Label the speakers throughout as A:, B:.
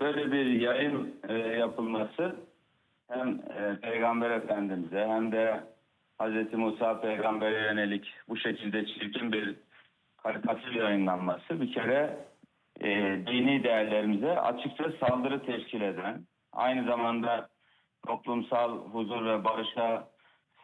A: böyle bir yayın e, yapılması hem e, Peygamber Efendimiz'e hem de Hz. Musa Peygamber'e yönelik bu şekilde çirkin bir karikatür yayınlanması bir kere e, dini değerlerimize açıkça saldırı teşkil eden, aynı zamanda toplumsal huzur ve barışa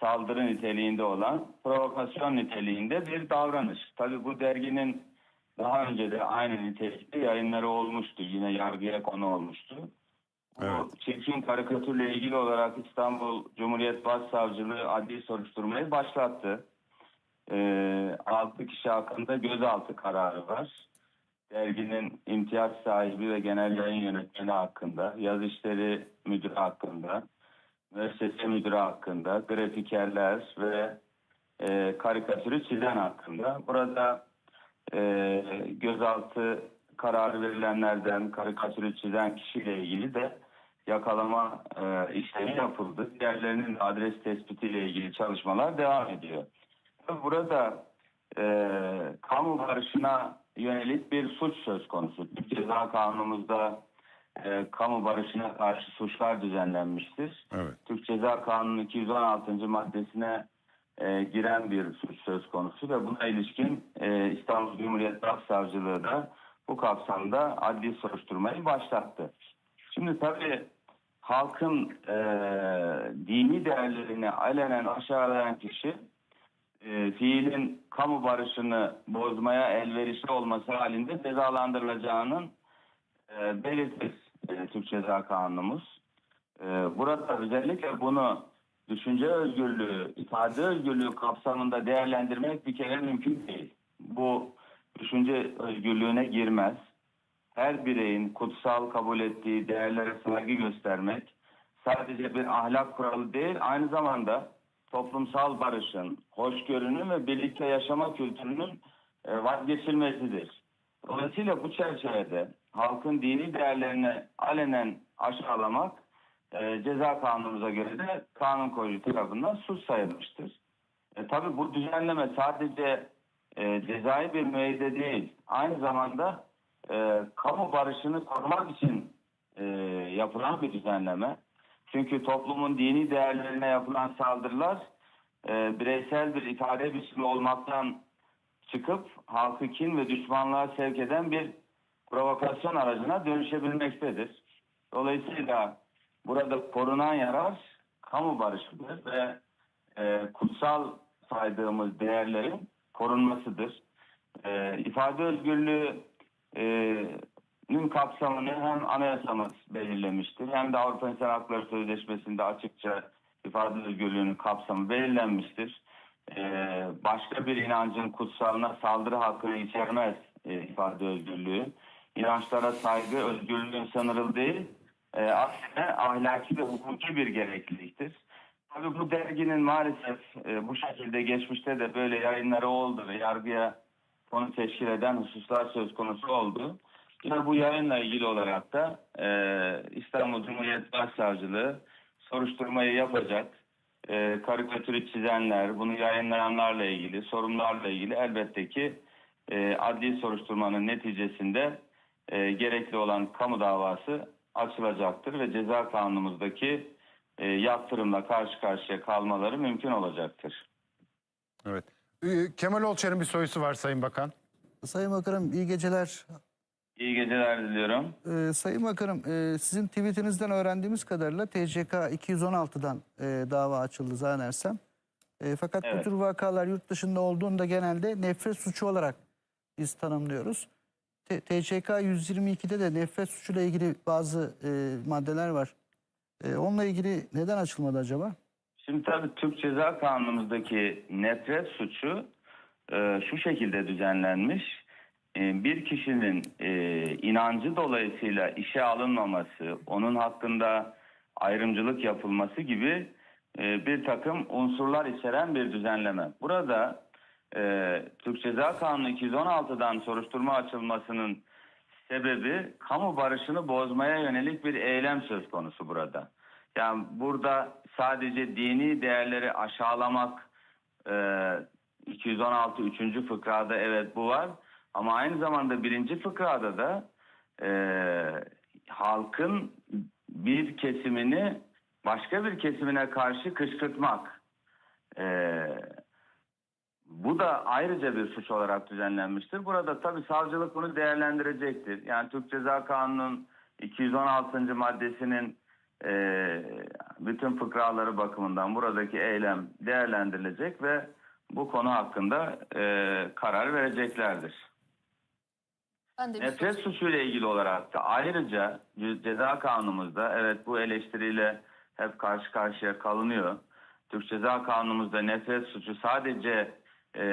A: saldırı niteliğinde olan provokasyon niteliğinde bir davranış. Tabii bu derginin daha önce de aynı nitelikte yayınları olmuştu. Yine yargıya konu olmuştu. Bu
B: Evet.
A: çirkin karikatürle ilgili olarak İstanbul Cumhuriyet Başsavcılığı adli soruşturmayı başlattı. Ee, 6 kişi hakkında gözaltı kararı var. Derginin imtiyaz sahibi ve genel yayın yönetmeni hakkında, yaz işleri müdürü hakkında, müessese müdürü hakkında, grafikerler ve e, karikatürü çizen hakkında. Burada e, gözaltı kararı verilenlerden karikatürü çizen kişiyle ilgili de yakalama e, işlemi yapıldı. Diğerlerinin adres tespitiyle ilgili çalışmalar devam ediyor. Burada e, kamu barışına yönelik bir suç söz konusu. Türk Ceza Kanunumuzda e, kamu barışına karşı suçlar düzenlenmiştir.
B: Evet.
A: Türk Ceza Kanunu 216. maddesine e, giren bir suç söz konusu ve buna ilişkin e, İstanbul Cumhuriyet Başsavcılığı da bu kapsamda adli soruşturmayı başlattı. Şimdi tabii halkın e, dini değerlerini alenen aşağılayan kişi e, fiilin kamu barışını bozmaya elverişli olması halinde cezalandırılacağının e, belirtir e, Türk Ceza Kanunumuz. E, burada özellikle bunu düşünce özgürlüğü, ifade özgürlüğü kapsamında değerlendirmek bir kere mümkün değil. Bu düşünce özgürlüğüne girmez. Her bireyin kutsal kabul ettiği değerlere saygı göstermek sadece bir ahlak kuralı değil, aynı zamanda toplumsal barışın, hoşgörünün ve birlikte yaşama kültürünün e, vazgeçilmesidir. Dolayısıyla bu çerçevede halkın dini değerlerini alenen aşağılamak e, ceza kanunumuza göre de kanun koyucu tarafından suç sayılmıştır. E, tabii bu düzenleme sadece e, cezai bir müeyyide değil, aynı zamanda e, kamu barışını korumak için e, yapılan bir düzenleme. Çünkü toplumun dini değerlerine yapılan saldırılar e, bireysel bir ifade biçimi olmaktan çıkıp halkı kin ve düşmanlığa sevk eden bir provokasyon aracına dönüşebilmektedir. Dolayısıyla burada korunan yarar kamu barışıdır ve e, kutsal saydığımız değerlerin korunmasıdır. E, ifade özgürlüğü e, kapsamını hem anayasamız belirlemiştir hem de Avrupa İnsan Hakları Sözleşmesi'nde açıkça ifade özgürlüğünün kapsamı belirlenmiştir. Ee, başka bir inancın kutsalına saldırı hakkını içermez e, ifade özgürlüğü. İnançlara saygı özgürlüğün sınırı değil, e, aksine ahlaki ve hukuki bir gerekliliktir. Tabii bu derginin maalesef e, bu şekilde geçmişte de böyle yayınları oldu ve yargıya konu teşkil eden hususlar söz konusu oldu. Yine bu yayınla ilgili olarak da e, İstanbul Cumhuriyet Başsavcılığı soruşturmayı yapacak. E, karikatürü çizenler, bunu yayınlayanlarla ilgili, sorunlarla ilgili elbette ki e, adli soruşturmanın neticesinde e, gerekli olan kamu davası açılacaktır ve ceza kanunumuzdaki e, yaptırımla karşı karşıya kalmaları mümkün olacaktır.
B: Evet. Kemal Olçer'in bir sorusu var Sayın Bakan.
C: Sayın Bakanım iyi geceler.
A: İyi geceler diliyorum.
C: Ee, Sayın Bakanım e, sizin tweetinizden öğrendiğimiz kadarıyla TCK 216'dan e, dava açıldı zannedersem. E, fakat
A: Evet.
C: bu tür vakalar yurt dışında olduğunda genelde nefret suçu olarak biz tanımlıyoruz. TCK 122'de de nefret suçuyla ilgili bazı e, maddeler var. E, onunla ilgili neden açılmadı acaba?
A: Şimdi tabii Türk Ceza Kanunumuzdaki nefret suçu e, şu şekilde düzenlenmiş. E, bir kişinin e, inancı dolayısıyla işe alınmaması, onun hakkında ayrımcılık yapılması gibi e, bir takım unsurlar içeren bir düzenleme. Burada e, Türk Ceza Kanunu 216'dan soruşturma açılmasının sebebi kamu barışını bozmaya yönelik bir eylem söz konusu burada. Yani burada sadece dini değerleri aşağılamak e, 216 3. fıkrada evet bu var ama aynı zamanda birinci fıkrada da e, ha- halkın bir kesimini başka bir kesimine karşı kışkırtmak. Ee, bu da ayrıca bir suç olarak düzenlenmiştir. Burada tabii savcılık bunu değerlendirecektir. Yani Türk Ceza Kanunu'nun 216. maddesinin e, bütün fıkraları bakımından buradaki eylem değerlendirilecek ve bu konu hakkında e, karar vereceklerdir. Nefret suçuyla ilgili olarak da ayrıca ce- ceza kanunumuzda evet bu eleştiriyle hep karşı karşıya kalınıyor. Türk Ceza Kanunumuzda nefret suçu sadece e,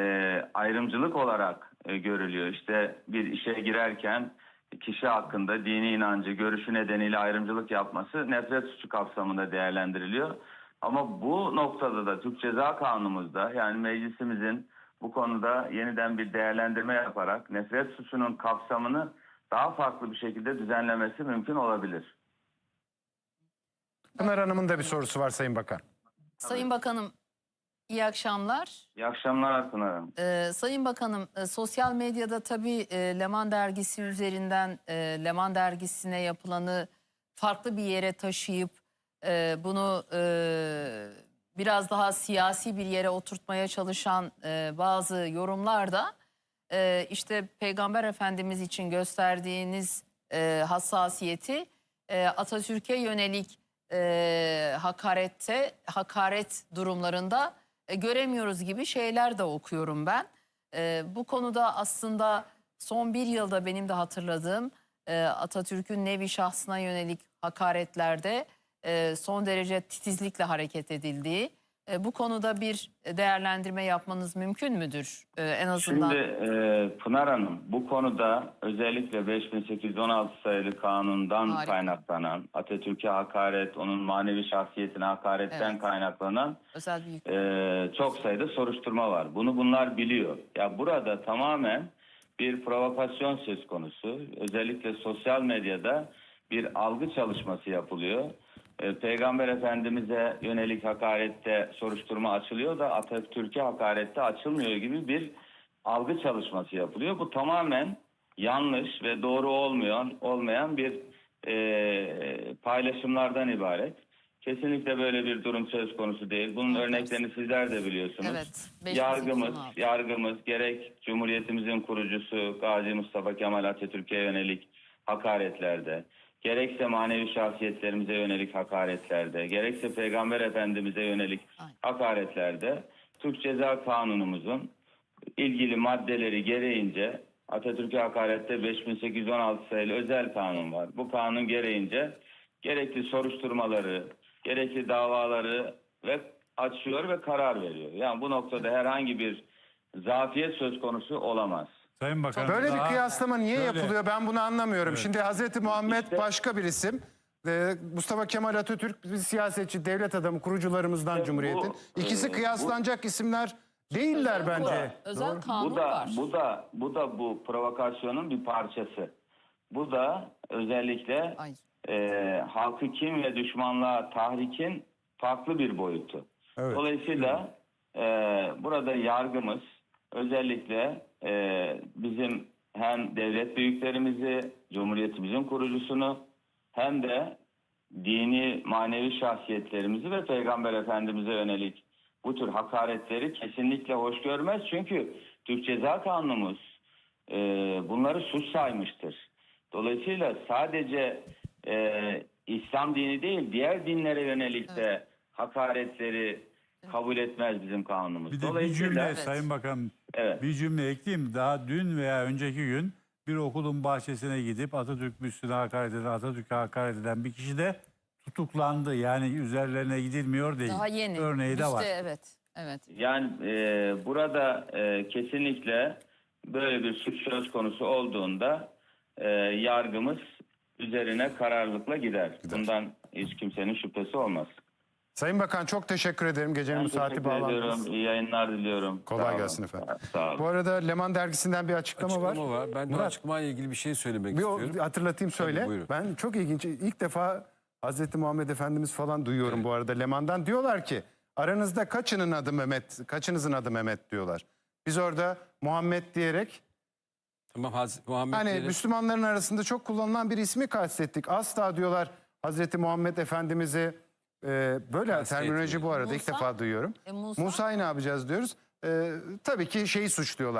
A: ayrımcılık olarak e, görülüyor. İşte bir işe girerken kişi hakkında dini inancı, görüşü nedeniyle ayrımcılık yapması nefret suçu kapsamında değerlendiriliyor. Ama bu noktada da Türk Ceza Kanunumuzda yani meclisimizin bu konuda yeniden bir değerlendirme yaparak nefret suçunun kapsamını daha farklı bir şekilde düzenlemesi mümkün olabilir.
B: Pınar Hanım'ın da bir sorusu var Sayın Bakan.
D: Sayın Bakanım iyi akşamlar.
A: İyi akşamlar Pınar Hanım.
D: Ee, Sayın Bakanım e, sosyal medyada tabii e, Leman Dergisi üzerinden e, Leman Dergisi'ne yapılanı farklı bir yere taşıyıp e, bunu e, biraz daha siyasi bir yere oturtmaya çalışan e, bazı yorumlarda e, işte Peygamber Efendimiz için gösterdiğiniz e, hassasiyeti e, Atatürk'e yönelik e, hakarette hakaret durumlarında e, göremiyoruz gibi şeyler de okuyorum ben. E, bu konuda aslında son bir yılda benim de hatırladığım e, Atatürk'ün nevi şahsına yönelik hakaretlerde e, son derece titizlikle hareket edildiği. E, bu konuda bir değerlendirme yapmanız mümkün müdür? E, en azından.
A: Şimdi e, Pınar Hanım bu konuda özellikle 5816 sayılı kanundan
D: Harika.
A: kaynaklanan Atatürk'e hakaret, onun manevi şahsiyetine hakaretten
D: Evet.
A: kaynaklanan
D: özel bir
A: çok sayıda soruşturma var. Bunu bunlar biliyor. Ya burada tamamen bir provokasyon söz konusu. Özellikle sosyal medyada bir algı çalışması yapılıyor. Ee, Peygamber Efendimiz'e yönelik hakarette soruşturma açılıyor da Atatürk'e hakarette açılmıyor gibi bir algı çalışması yapılıyor. Bu tamamen yanlış ve doğru olmayan olmayan bir e, paylaşımlardan ibaret. Kesinlikle böyle bir durum söz konusu değil. Bunun
D: Evet.
A: örneklerini sizler de biliyorsunuz.
D: Evet. 516.
A: Yargımız, yargımız gerek Cumhuriyetimizin kurucusu Gazi Mustafa Kemal Atatürk'e yönelik hakaretlerde, gerekse manevi şahsiyetlerimize yönelik hakaretlerde, gerekse Peygamber Efendimiz'e yönelik hakaretlerde Türk Ceza Kanunumuzun ilgili maddeleri gereğince Atatürk'e hakarette 5816 sayılı özel kanun var. Bu kanun gereğince gerekli soruşturmaları, gerekli davaları ve açıyor ve karar veriyor. Yani bu noktada herhangi bir zafiyet söz konusu olamaz.
E: Sayın Bakan
B: Böyle bir
E: daha-
B: kıyaslama niye
E: Şöyle-
B: yapılıyor ben bunu anlamıyorum. Şimdi Hazreti Muhammed
A: İşte-
B: başka bir isim. Ee, Mustafa Kemal Atatürk bir siyasetçi, devlet adamı, kurucularımızdan
A: İşte bu,
B: Cumhuriyet'in. İkisi
A: e,
B: kıyaslanacak isimler değiller
D: Özel
B: bence.
D: kural, Özel kanun
A: bu da
D: var.
A: bu da bu da bu provokasyonun bir parçası. Bu da özellikle
D: Ay.
A: e, halkı kim ve düşmanlığa tahrikin farklı bir boyutu.
B: Evet.
A: Dolayısıyla e, burada yargımız özellikle e, bizim hem devlet büyüklerimizi, Cumhuriyetimizin kurucusunu hem de dini manevi şahsiyetlerimizi ve Peygamber Efendimiz'e yönelik bu tür hakaretleri kesinlikle hoş görmez. Çünkü Türk Ceza Kanunumuz e, bunları suç saymıştır. Dolayısıyla sadece e, İslam dini değil diğer dinlere yönelik de hakaretleri kabul etmez bizim kanunumuz.
E: Bir de bir
A: Dolayısıyla
E: cümle
D: Evet.
E: Sayın Bakan
A: evet.
E: bir cümle ekleyeyim. Daha dün veya önceki gün bir okulun bahçesine gidip Atatürk büstüne hakaret eden, Atatürk'e hakaret eden bir kişi de tutuklandı. Yani üzerlerine gidilmiyor değil.
D: Daha yeni.
E: Örneği de
D: İşte
E: var.
D: evet. Evet.
A: Yani e, burada e, kesinlikle böyle bir suç söz konusu olduğunda e, yargımız üzerine kararlılıkla gider. Bundan hiç kimsenin şüphesi olmaz.
B: Sayın Bakan çok teşekkür ederim. Gecenin
A: Ben
B: bu saati
A: teşekkür ediyorum.
B: bağlandınız.
A: İyi yayınlar diliyorum.
B: Kolay
A: Sağ olun.
B: gelsin efendim.
A: Sağ olun.
B: Bu arada Leman dergisinden bir açıklama,
F: Açıklama var. Ben de
B: Murat,
F: açıklamayla ilgili bir şey söylemek
B: Bir
F: istiyorum.
B: hatırlatayım söyle.
F: Tabii,
B: ben çok ilginç. İlk defa Hazreti Muhammed Efendimiz falan duyuyorum bu arada Leman'dan. Diyorlar ki aranızda kaçının adı Mehmet, kaçınızın adı Mehmet diyorlar. Biz orada Muhammed diyerek
F: Tamam Hazreti Muhammed
B: Hani
F: diyelim.
B: Müslümanların arasında çok kullanılan bir ismi kastettik. Asla diyorlar Hazreti Muhammed Efendimiz'i e, böyle
F: Kastetmiyor.
B: terminoloji bu arada ilk
D: Musa?
B: defa duyuyorum.
D: E, Musa?
B: Musa'yı ne yapacağız diyoruz. E, tabii ki şeyi suçluyorlar.